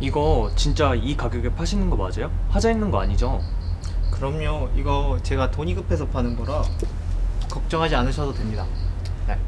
이거 진짜 이 가격에 파시는 거 맞아요? 하자 있는 거 아니죠? 그럼요. 이거 제가 돈이 급해서 파는 거라 걱정하지 않으셔도 됩니다. 네.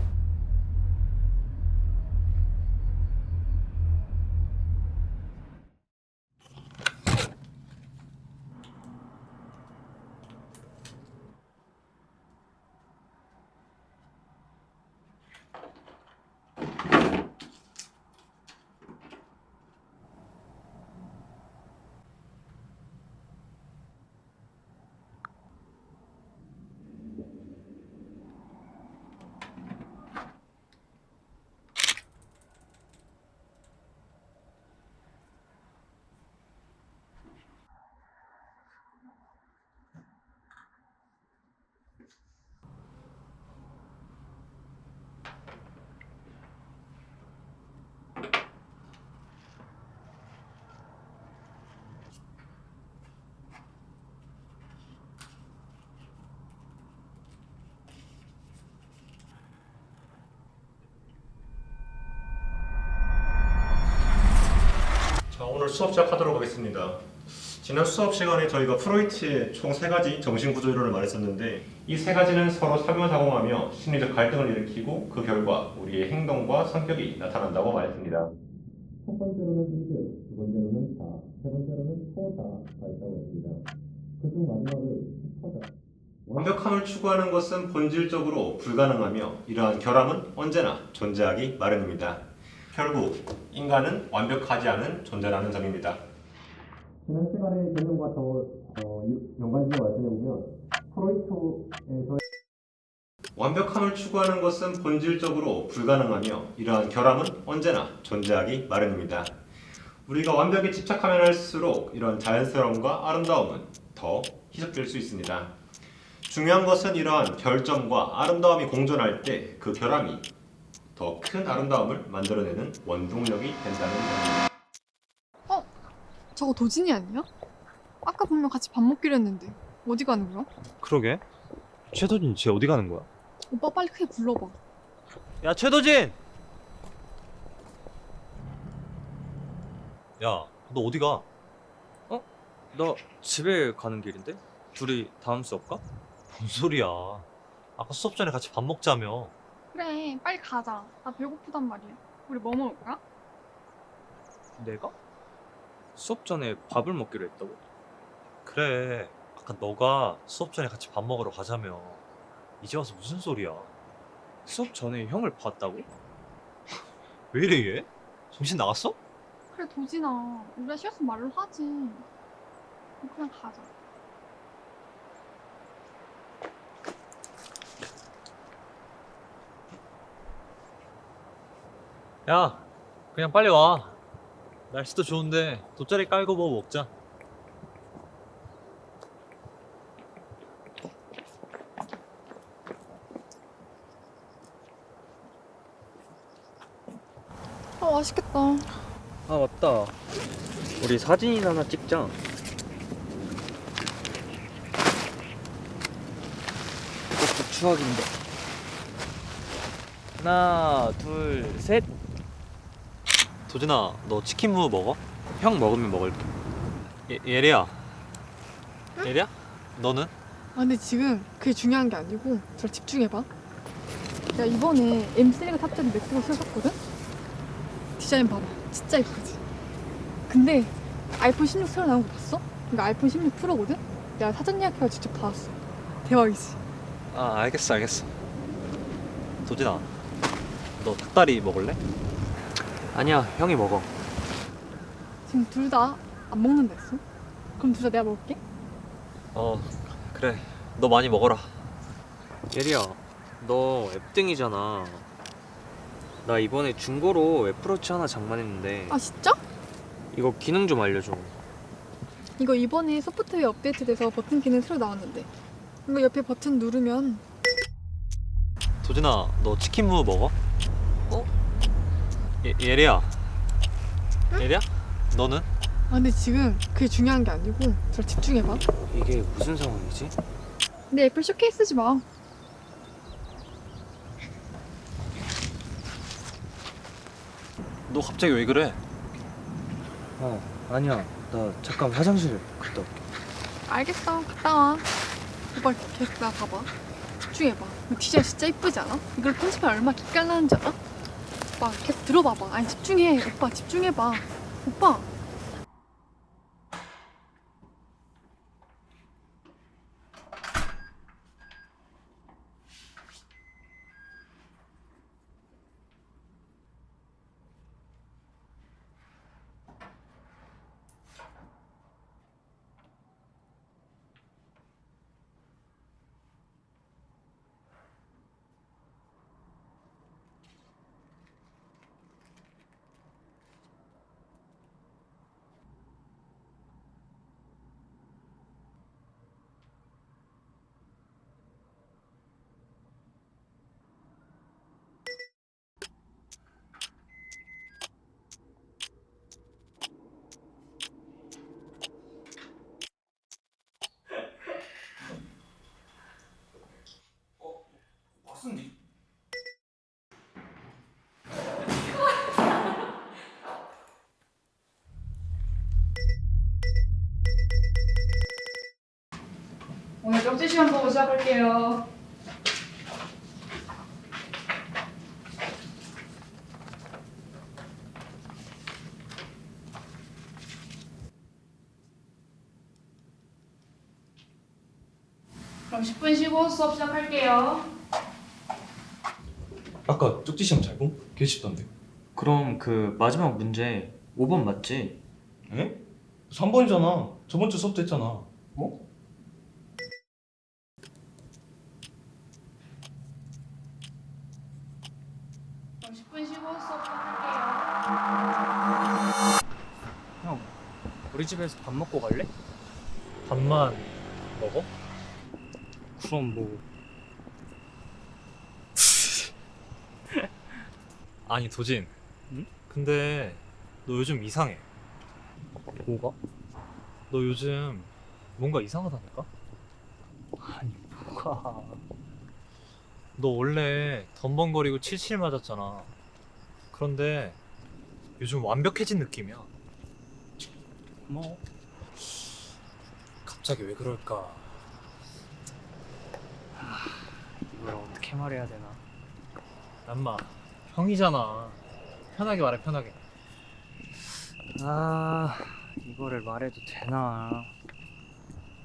자, 오늘 수업 시작하도록 하겠습니다. 지난 수업 시간에 저희가 프로이트의 총 세 가지 정신 구조 이론을 말했었는데 이 세 가지는 서로 상호작용하며 심리적 갈등을 일으키고 그 결과 우리의 행동과 성격이 나타난다고 말했습니다. 첫 번째로는 이드, 두 번째로는 자, 세 번째로는 소자가 있다고 했습니다. 그중 마지막의 스퍼자. 완벽함을 추구하는 것은 본질적으로 불가능하며 이러한 결함은 언제나 존재하기 마련입니다. 결국 인간은 완벽하지 않은 존재라는 점입니다. 지난 시간의 개념과 더 어, 연관지어 말씀해 보면 프로이트에서 완벽함을 추구하는 것은 본질적으로 불가능하며 이러한 결함은 언제나 존재하기 마련입니다. 우리가 완벽에 집착하면 할수록 이런 자연스러움과 아름다움은 더 희석될 수 있습니다. 중요한 것은 이러한 결점과 아름다움이 공존할 때 그 결함이 더 큰 아름다움을 만들어내는 원동력이 된다는 점입니다. 저거 도진이 아니야? 아까 분명 같이 밥 먹기로 했는데 어디 가는 거야? 그러게. 최도진 쟤 어디 가는 거야? 오빠 빨리 크게 불러봐. 야 최도진! 야, 너 어디 가? 나 집에 가는 길인데? 둘이 다음 수업 가? 뭔 소리야? 아까 수업 전에 같이 밥 먹자며. 그래 빨리 가자. 나 배고프단 말이야. 우리 뭐 먹을까? 내가? 수업 전에 밥을 먹기로 했다고? 그래. 아까 너가 수업 전에 같이 밥 먹으러 가자며. 이제 와서 무슨 소리야? 수업 전에 형을 봤다고? 왜 이래 얘? 정신 나갔어? 그래 도진아. 우리가 쉬었으면 말로 하지. 그냥 가자. 야, 그냥 빨리 와. 날씨도 좋은데 돗자리 깔고 뭐 먹자. 아 맛있겠다. 아 맞다 우리 사진이나 하나 찍자 꼭꼭 추억인데 하나 둘 셋 도진아, 너 치킨 무브 먹어? 형 먹으면 먹을게 예, 예리야. 예리야? 너는? 아 근데 지금 그게 중요한 게 아니고 잘 집중해봐. 내가 이번에 M3가 탑재된 맥북을 사줬거든? 디자인 봐봐. 진짜 예쁘지? 근데 아이폰 16 새로 나온 거 봤어? 이거 아이폰 16 프로거든? 내가 사전 예약해서 직접 받았어. 대박이지? 아, 알겠어, 알겠어. 도진아, 너 닭다리 먹을래? 아니야 형이 먹어 지금 둘 다 안 먹는다 했어? 그럼 둘 다 내가 먹을게. 어, 그래. 너 많이 먹어라. 예리야 너 앱등이잖아 나 이번에 중고로 애플워치 하나 장만했는데 아 진짜? 이거 기능 좀 알려줘 이거 이번에 소프트웨어 업데이트돼서 버튼 기능 새로 나왔는데 이거 옆에 버튼 누르면 도진아, 너 치킨 무브 먹어? 어? 예, 예리야. 예리야? 너는? 아 근데 지금 그게 중요한 게 아니고 잘 집중해봐. 이게 무슨 상황이지? 내 애플 쇼케이스지 마. 너 갑자기 왜 그래? 어 아니야 나 잠깐 화장실 갔다 올게 알겠어. 갔다 와. 오빠 계속 나 봐봐. 집중해봐. 이 디자인 진짜 이쁘지 않아? 이걸 편집하면 얼마나 기깔나는지 알아? 오빠 계속 들어봐봐. 아니 집중해. 오빠 집중해봐. 오빠. 시험 보고 시작할게요. 그럼 10분 쉬고 수업 시작할게요. 아까 쪽지 시험 잘 본? 개 쉽던데 그럼 그 마지막 문제 5번 맞지? 에? 3번이잖아 저번 주 수업도 했잖아 뭐? 집에서 밥 먹고 갈래? 밥만 먹어? 그럼 뭐 아니 도진. 응? 근데 너 요즘 이상해. 뭐가? 너 요즘 뭔가 이상하다니까? 아니 뭐가 너 원래 덤벙거리고 칠칠 맞았잖아. 그런데 요즘 완벽해진 느낌이야. 뭐 갑자기 왜 그럴까? 이걸 어떻게 말해야 되나 남마 형이잖아. 편하게 말해 편하게. 아 이거를 말해도 되나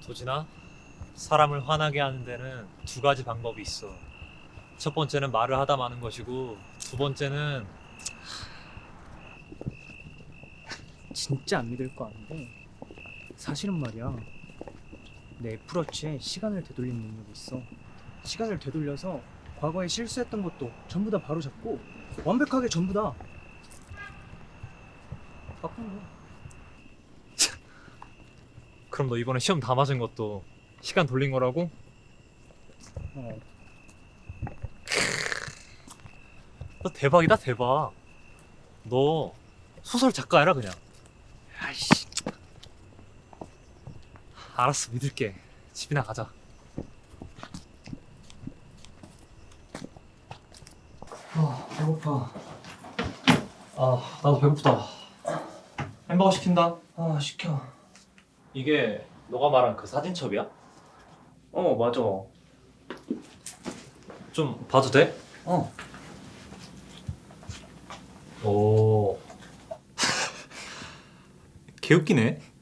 도진아, 사람을 화나게 하는 데는 두 가지 방법이 있어. 첫 번째는 말을 하다 마는 것이고, 두 번째는 진짜 안 믿을 거 아닌데 사실은 말이야 내 애플워치에 시간을 되돌리는 능력이 있어 시간을 되돌려서 과거에 실수했던 것도 전부 다 바로 잡고 완벽하게 전부 다 바꾼 거야 그럼 너 이번에 시험 다 맞은 것도 시간 돌린 거라고? 어. 너 대박이다 대박. 너 소설 작가해라 그냥. 아이씨 알았어 믿을게. 집이나 가자. 아 배고파 아 나도 배고프다. 햄버거 시킨다. 아 시켜 이게 너가 말한 그 사진첩이야? 어 맞아 좀 봐도 돼? 어 오. 개웃기네.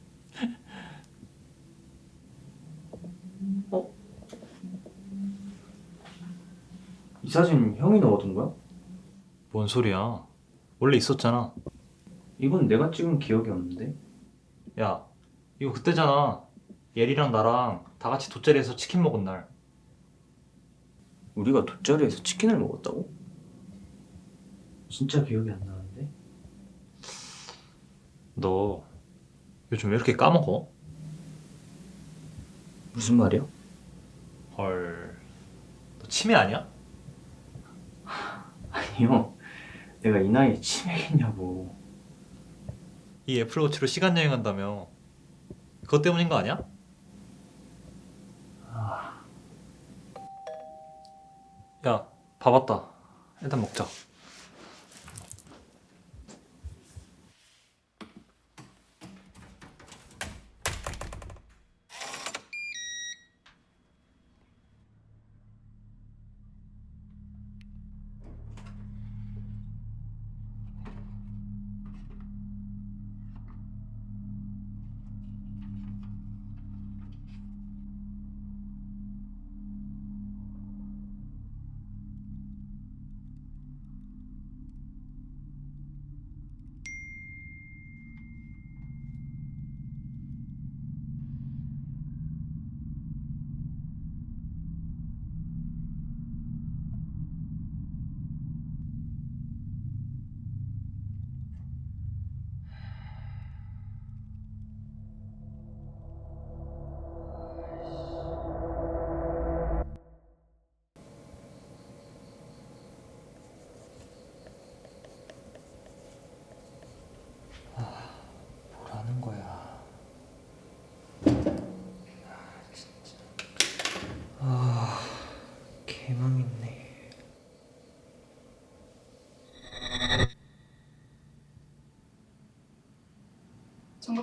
사진 형이 넣어둔 거야? 뭔 소리야? 원래 있었잖아. 이건 내가 찍은 기억이 없는데 야, 이거 그때잖아. 예리랑 나랑 다 같이 돗자리에서 치킨 먹은 날. 우리가 돗자리에서 치킨을 먹었다고? 진짜 기억이 안 나는데 너 요즘 왜 이렇게 까먹어? 무슨 말이야? 헐. 너 치매 아니야? 아니요 내가 이 나이에 치매겠냐고 이 애플워치로 시간 여행한다며. 그것 때문인 거 아니야? 야, 밥 왔다. 일단 먹자.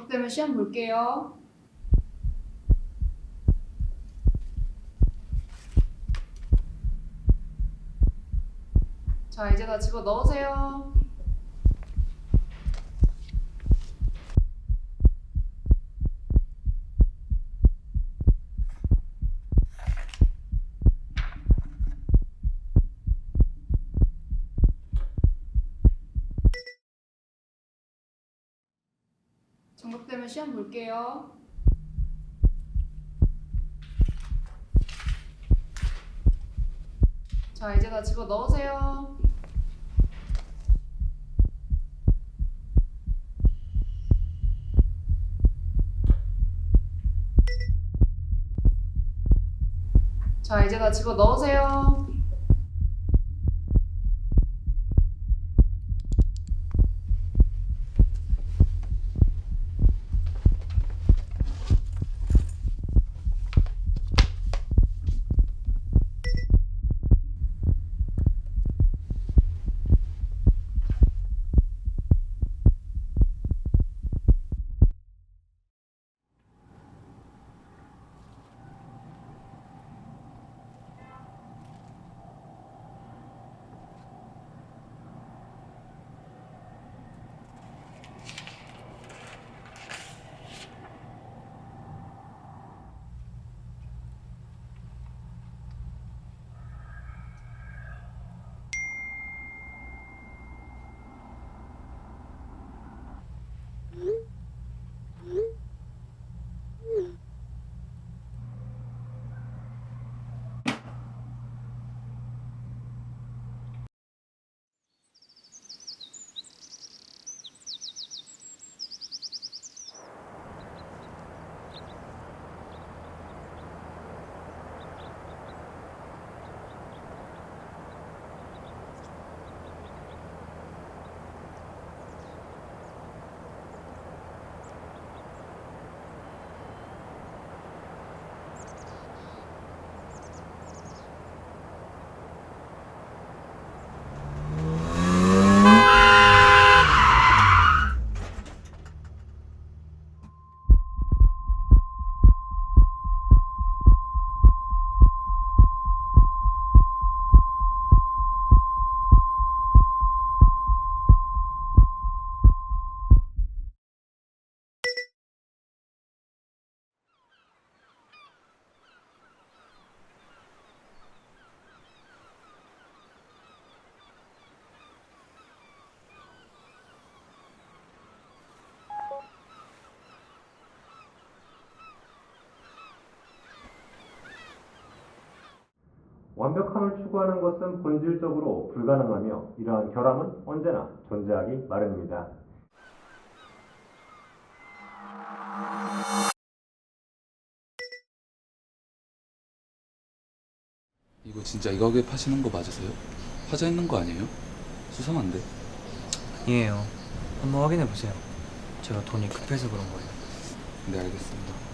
정각되면 시험 볼게요. 자, 이제 다 집어 넣으세요. 시험 볼게요. 자, 이제 다 집어 넣으세요. 자, 이제 다 집어 넣으세요. 완벽함을 추구하는 것은 본질적으로 불가능하며 이러한 결함은 언제나 존재하기 마련입니다. 이거 진짜 이 가게 파시는 거 맞으세요? 화자 있는 거 아니에요? 수상한데? 아니에요. 한번 확인해 보세요. 제가 돈이 급해서 그런 거예요. 네 알겠습니다.